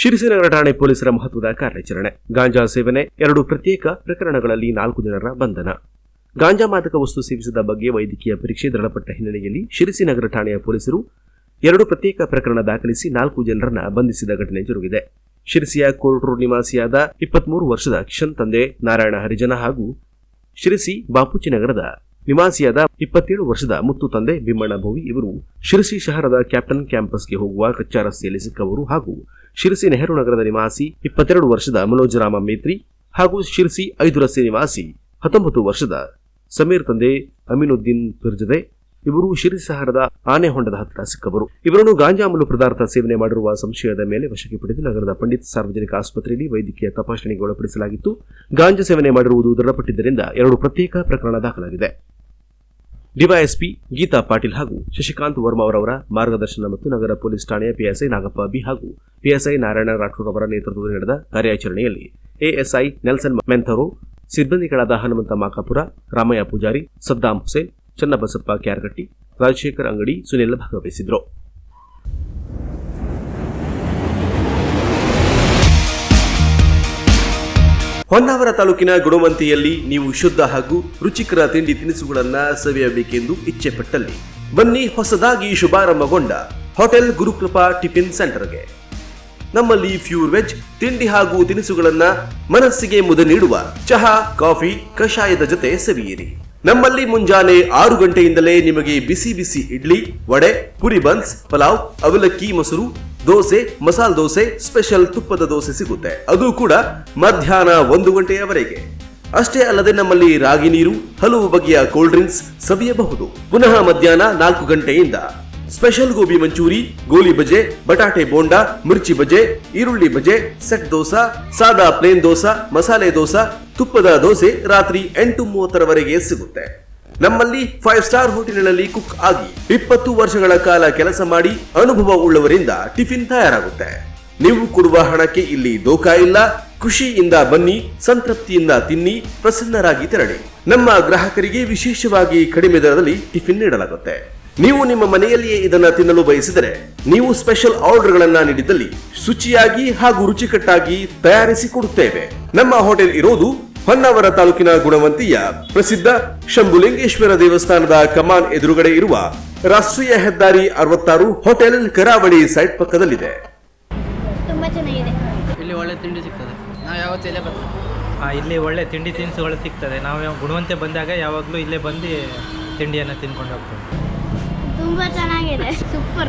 ಶಿರಿಸಿನಗರ ಠಾಣೆ ಪೊಲೀಸರ ಮಹತ್ವದ ಕಾರ್ಯಾಚರಣೆ. ಗಾಂಜಾ ಸೇವನೆ, ಎರಡು ಪ್ರತ್ಯೇಕ ಪ್ರಕರಣಗಳಲ್ಲಿ ನಾಲ್ಕು ಜನರ ಬಂಧನ. ಗಾಂಜಾ ಮಾದಕ ವಸ್ತು ಸೇವಿಸಿದ ಬಗ್ಗೆ ವೈದ್ಯಕೀಯ ಪರೀಕ್ಷೆ ದೃಢಪಟ್ಟ ಹಿನ್ನೆಲೆಯಲ್ಲಿ ಶಿರಸಿನಗರ ಠಾಣೆಯ ಪೊಲೀಸರು ಎರಡು ಪ್ರತ್ಯೇಕ ಪ್ರಕರಣ ದಾಖಲಿಸಿ ನಾಲ್ಕು ಜನರನ್ನ ಬಂಧಿಸಿದ ಘಟನೆ ಜರುಗಿದೆ. ಶಿರಸಿಯ ಕೋರ್ಟ್ ರೋಡ್ ನಿವಾಸಿಯಾದ ಇಪ್ಪತ್ಮೂರು ವರ್ಷದ ಕಿಶನ್ ತಂದೆ ನಾರಾಯಣ ಹರಿಜನ ಹಾಗೂ ಶಿರಸಿ ಬಾಪೂಜಿ ನಗರದ ನಿವಾಸಿಯಾದ ಇಪ್ಪತ್ತೇಳು ವರ್ಷದ ಮುತ್ತು ತಂದೆ ಬಿಮ್ಮಣ್ಣ ಭೋವಿ ಇವರು ಶಿರಸಿ ಶಹರದ ಕ್ಯಾಪ್ಟನ್ ಕ್ಯಾಂಪಸ್ಗೆ ಹೋಗುವ ಕಚ್ಚಾ ರಸ್ತೆಯಲ್ಲಿ ಸಿಕ್ಕವರು ಹಾಗೂ ಶಿರಸಿ ನೆಹರು ನಗರದ ನಿವಾಸಿ ಇಪ್ಪತ್ತೆರಡು ವರ್ಷದ ಮನೋಜರಾಮ ಮೇತ್ರಿ ಹಾಗೂ ಶಿರಸಿ ಐದು ರಸ್ತೆ ನಿವಾಸಿ ಹತ್ತೊಂಬತ್ತು ವರ್ಷದ ಸಮೀರ್ ತಂದೆ ಅಮೀನುದ್ದೀನ್ ಪಿರ್ಜದೆ ಇವರು ಶಿರಸಿ ಶಹರದ ಆನೆಹೊಂಡದ ಹತ್ತಿರ ಸಿಕ್ಕವರು. ಇವರನ್ನು ಗಾಂಜಾ ಅಮಲು ಪದಾರ್ಥ ಸೇವನೆ ಮಾಡಿರುವ ಸಂಶಯದ ಮೇಲೆ ವಶಕ್ಕೆ ಪಡೆದು ನಗರದ ಪಂಡಿತ್ ಸಾರ್ವಜನಿಕ ಆಸ್ಪತ್ರೆಯಲ್ಲಿ ವೈದ್ಯಕೀಯ ತಪಾಸಣೆಗೆ ಒಳಪಡಿಸಲಾಗಿತ್ತು. ಗಾಂಜಾ ಸೇವನೆ ಮಾಡಿರುವುದು ದೃಢಪಟ್ಟಿದ್ದರಿಂದ ಎರಡು ಪ್ರತ್ಯೇಕ ಪ್ರಕರಣ ದಾಖಲಾಗಿದೆ. ಡಿವೈಎಸ್ಪಿ ಗೀತಾ ಪಾಟೀಲ್ ಹಾಗೂ ಶಶಿಕಾಂತ್ ವರ್ಮಾ ಅವರವರ ಮಾರ್ಗದರ್ಶನ ಮತ್ತು ನಗರ ಪೊಲೀಸ್ ಠಾಣೆಯ ಪಿಎಸ್ಐ ನಾಗಪ್ಪ ಬಿ ಹಾಗೂ ಪಿಎಸ್ಐ ನಾರಾಯಣ ರಾಠೋಡ್ ಅವರ ನೇತೃತ್ವದಲ್ಲಿ ನಡೆದ ಕಾರ್ಯಾಚರಣೆಯಲ್ಲಿ ಎಎಸ್ಐ ನೆಲ್ಸನ್ ಮೆಂಥರೋ, ಸಿಬ್ಬಂದಿಗಳಾದ ಹನುಮಂತ ಮಾಕಾಪುರ, ರಾಮಯ್ಯ ಪೂಜಾರಿ, ಸದ್ದಾಂ ಹುಸೇನ್, ಚನ್ನಬಸಪ್ಪ ಕ್ಯಾರ್ಗಟ್ಟಿ, ರಾಜಶೇಖರ್ ಅಂಗಡಿ, ಸುನಿಲ್ ಭಾಗವಹಿಸಿದ್ರು ಹೊನ್ನಾವರ ತಾಲೂಕಿನ ಗುಣವಂತಿಯಲ್ಲಿ ನೀವು ಶುದ್ಧ ಹಾಗೂ ರುಚಿಕರ ತಿಂಡಿ ತಿನಿಸುಗಳನ್ನ ಸವಿಯಬೇಕೆಂದು ಇಚ್ಛೆ ಪಟ್ಟಲ್ಲಿ ಬನ್ನಿ ಹೊಸದಾಗಿ ಶುಭಾರಂಭಗೊಂಡ ಹೋಟೆಲ್ ಗುರುಕೃಪಾ ಟಿಫಿನ್ ಸೆಂಟರ್ಗೆ. ನಮ್ಮಲ್ಲಿ ಫ್ಯೂರ್ ವೆಜ್, ತಿಂಡಿ ಹಾಗೂ ತಿನಿಸುಗಳನ್ನ ಮನಸ್ಸಿಗೆ ಮುದ ನೀಡುವ ಚಹಾ, ಕಾಫಿ, ಕಷಾಯದ ಜೊತೆ ಸವಿಯಿರಿ. ನಮ್ಮಲ್ಲಿ ಮುಂಜಾನೆ ಆರು ಗಂಟೆಯಿಂದಲೇ ನಿಮಗೆ ಬಿಸಿ ಬಿಸಿ ಇಡ್ಲಿ, ವಡೆ, ಪುರಿ ಬನ್ಸ್, ಪಲಾವ್, ಅವಲಕ್ಕಿ, ಮೊಸರು ದೋಸೆ, ಮಸಾಲ ದೋಸೆ ಸ್ಪೆಷಲ್ ತುಪ್ಪದ ದೋಸೆ ಸಿಗುತ್ತೆ. ಅದು ಕೂಡ ಮಧ್ಯಾಹ್ನ ಒಂದು ಗಂಟೆಯವರೆಗೆ. ಅಷ್ಟೇ ಅಲ್ಲದೆ ನಮ್ಮಲ್ಲಿ ರಾಗಿ ನೀರು, ಹಲವು ಬಗೆಯ ಕೋಲ್ಡ್ ಡ್ರಿಂಕ್ಸ್ ಸವಿಯಬಹುದು. ಪುನಃ ಮಧ್ಯಾಹ್ನ ನಾಲ್ಕು ಗಂಟೆಯಿಂದ. ಸ್ಪೆಷಲ್ ಗೋಬಿ ಮಂಚೂರಿ, ಗೋಲಿ ಬಜೆ, ಬಟಾಟೆ ಬೋಂಡಾ, ಮಿರ್ಚಿ ಬಜೆ, ಈರುಳ್ಳಿ ಬಜೆ, ಸೆಟ್ ದೋಸಾ, ಸಾದಾ ಪ್ಲೇನ್ ದೋಸಾ, ಮಸಾಲೆ ದೋಸಾ, ತುಪ್ಪದ ದೋಸೆ ರಾತ್ರಿ ಎಂಟು ಮೂವತ್ತರವರೆಗೆ ಸಿಗುತ್ತೆ. ನಮ್ಮಲ್ಲಿ ಫೈವ್ ಸ್ಟಾರ್ ಹೋಟೆಲ್ನಲ್ಲಿ ಕುಕ್ ಆಗಿ ಇಪ್ಪತ್ತು ವರ್ಷಗಳ ಕಾಲ ಕೆಲಸ ಮಾಡಿ ಅನುಭವ ಉಳ್ಳವರಿಂದ ಟಿಫಿನ್ ತಯಾರಾಗುತ್ತೆ. ನೀವು ಕೊಡುವ ಹಣಕ್ಕೆ ಇಲ್ಲಿ ದೋಖಾ ಇಲ್ಲ, ಖುಷಿಯಿಂದ ಬನ್ನಿ, ಸಂತೃಪ್ತಿಯಿಂದ ತಿನ್ನಿ, ಪ್ರಸನ್ನರಾಗಿ ತೆರಳಿ. ನಮ್ಮ ಗ್ರಾಹಕರಿಗೆ ವಿಶೇಷವಾಗಿ ಕಡಿಮೆ ದರದಲ್ಲಿ ಟಿಫಿನ್ ನೀಡಲಾಗುತ್ತೆ. ನೀವು ನಿಮ್ಮ ಮನೆಯಲ್ಲಿಯೇ ಇದನ್ನ ತಿನ್ನಲು ಬಯಸಿದರೆ, ನೀವು ಸ್ಪೆಷಲ್ ಆರ್ಡರ್ಗಳನ್ನ ನೀಡಿದಲ್ಲಿ ಶುಚಿಯಾಗಿ ಹಾಗೂ ರುಚಿಕಟ್ಟಾಗಿ ತಯಾರಿಸಿ ಕೊಡುತ್ತೇವೆ. ನಮ್ಮ ಹೋಟೆಲ್ ಇರೋದು ಹೊನ್ನಾವರ ತಾಲೂಕಿನ ಗುಣವಂತಿಯ ಪ್ರಸಿದ್ಧ ಶಂಭುಲಿಂಗೇಶ್ವರ ದೇವಸ್ಥಾನದ ಕಮಾನ್ ಎದುರುಗಡೆ ಇರುವ ರಾಷ್ಟ್ರೀಯ ಹೆದ್ದಾರಿ ಅರವತ್ತಾರು ಹೋಟೆಲ್ ಕರಾವಳಿ ಸೈಟ್ ಪಕ್ಕದಲ್ಲಿದೆ. ತುಂಬ ಚೆನ್ನಾಗಿದೆ. ಇಲ್ಲಿ ಒಳ್ಳೆ ತಿಂಡಿ ಸಿಗ್ತದೆ. ನಾವು ಯಾವತ್ತೂ ಇಲ್ಲೇ ಬರ್ತೀವಿ. ಆ, ಇಲ್ಲಿ ಒಳ್ಳೆ ತಿಂಡಿ ತಿನಿಸುಗಳು ಸಿಗ್ತದೆ. ನಾವು ಯಾವ- ಗುಣವಂತೆ ಬಂದಾಗ ಯಾವಾಗಲೂ ಇಲ್ಲೇ ಬಂದು ತಿಂಡಿಯನ್ನು ತಿನ್ಕೊಂಡು ಹೋಗ್ತೇವೆ. ತುಂಬಾ ಚೆನ್ನಾಗಿದೆ. Super.